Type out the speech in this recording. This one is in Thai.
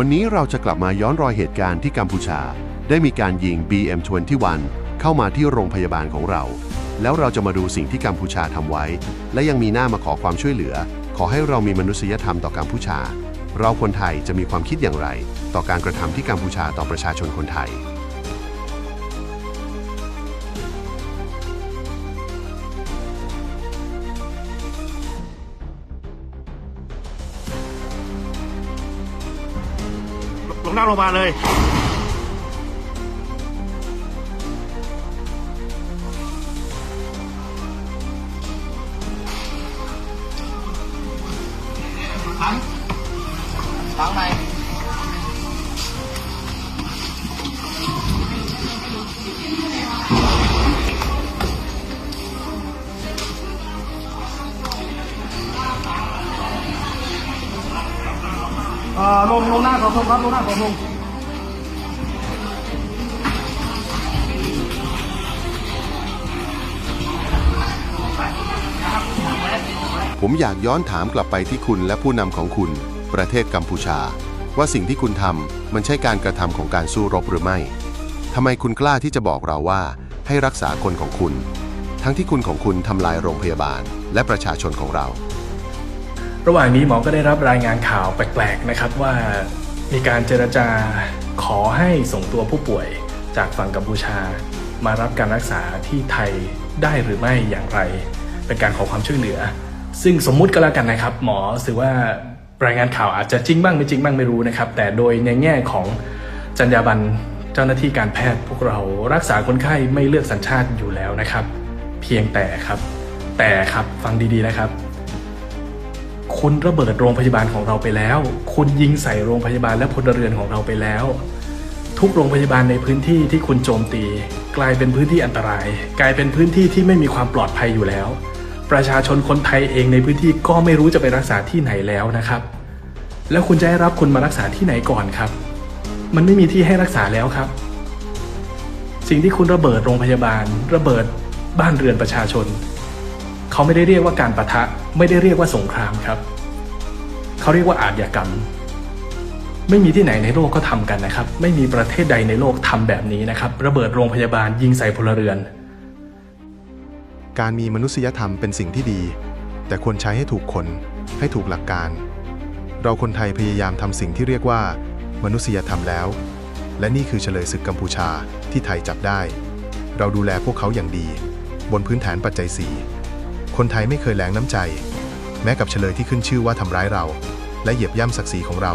วันนี้เราจะกลับมาย้อนรอยเหตุการณ์ที่กัมพูชา ได้มีการยิง BM21 เข้ามาที่โรงพยาบาลของเรา แล้วเราจะมาดูสิ่งที่กัมพูชาทำไว้ และยังมีหน้ามาขอความช่วยเหลือ ขอให้เรามีมนุษยธรรมต่อกัมพูชา เราคนไทยจะมีความคิดอย่างไร ต่อการกระทำที่กัมพูชาต่อประชาชนคนไทย ลงนั่งลงมาเลย ทั้งทั้งไหน เอ่อลงลงหน้าเสาธงครับลงหน้าเสาธงผมอยากย้อนถามกลับไปที่คุณและผู้นำของคุณ ประเทศกัมพูชา ว่าสิ่งที่คุณทำมันใช่การกระทำของการสู้รบหรือไม่ทำไมคุณกล้าที่จะบอกเราว่า ให้รักษาคนของคุณ ทั้งที่คุณของคุณทำลายโรงพยาบาลและประชาชนของเรา ระหว่างนี้หมอก็ได้รับรายงานข่าวแปลกๆนะครับว่ามีการเจรจาขอให้ส่งตัวผู้ป่วยจากฝั่งกัมพูชา มารับการรักษาที่ไทยได้หรือไม่อย่างไร เป็นการขอความช่วยเหลือ ซึ่งสมมุติก็แล้วกันนะครับ หมอถือว่ารายงานข่าวอาจจะจริงบ้างไม่จริงบ้างไม่รู้นะครับ แต่โดยในแง่ของจรรยาบรรณเจ้าหน้าที่การแพทย์พวกเรารักษาคนไข้ไม่เลือกสัญชาติอยู่แล้วนะครับ เพียงแต่ครับ แต่ครับฟังดีๆนะครับ คุณระเบิดโรงพยาบาลของเราไปแล้ว คุณยิงใส่โรงพยาบาลและพลเรือนของเราไปแล้ว ทุกโรงพยาบาลในพื้นที่ที่คุณโจมตี กลายเป็นพื้นที่อันตราย กลายเป็นพื้นที่ที่ไม่มีความปลอดภัยอยู่แล้ว ประชาชนคนไทยเองในพื้นที่ก็ไม่รู้จะไปรักษาที่ไหนแล้วนะครับ แล้วคุณจะให้รับคุณมารักษาที่ไหนก่อนครับ มันไม่มีที่ให้รักษาแล้วครับ สิ่งที่คุณระเบิดโรงพยาบาล ระเบิดบ้านเรือนประชาชน เขาไม่ได้เรียกว่าการประทะ ไม่ได้เรียกว่าสงครามครับ เขาเรียกว่าอาชญากรรม ไม่มีที่ไหนในโลกก็ทำกันนะครับ ไม่มีประเทศใดในโลกทำแบบนี้นะครับ ระเบิดโรงพยาบาลยิงใส่พลเรือน การมีมนุษยธรรมเป็นสิ่งที่ดี แต่ควรใช้ให้ถูกคน ให้ถูกหลักการ เราคนไทยพยายามทำสิ่งที่เรียกว่า มนุษยธรรมแล้ว และนี่คือเฉลยศึกกัมพูชาที่ไทยจับได้ เราดูแลพวกเขาอย่างดี บนพื้นฐานปัจจัยสี่ คนไทยไม่เคยแหลงน้ำใจ แม้กับเฉลยที่ขึ้นชื่อว่าทำร้ายเรา และเหยียบย่ำศักดิ์ศรีของเรา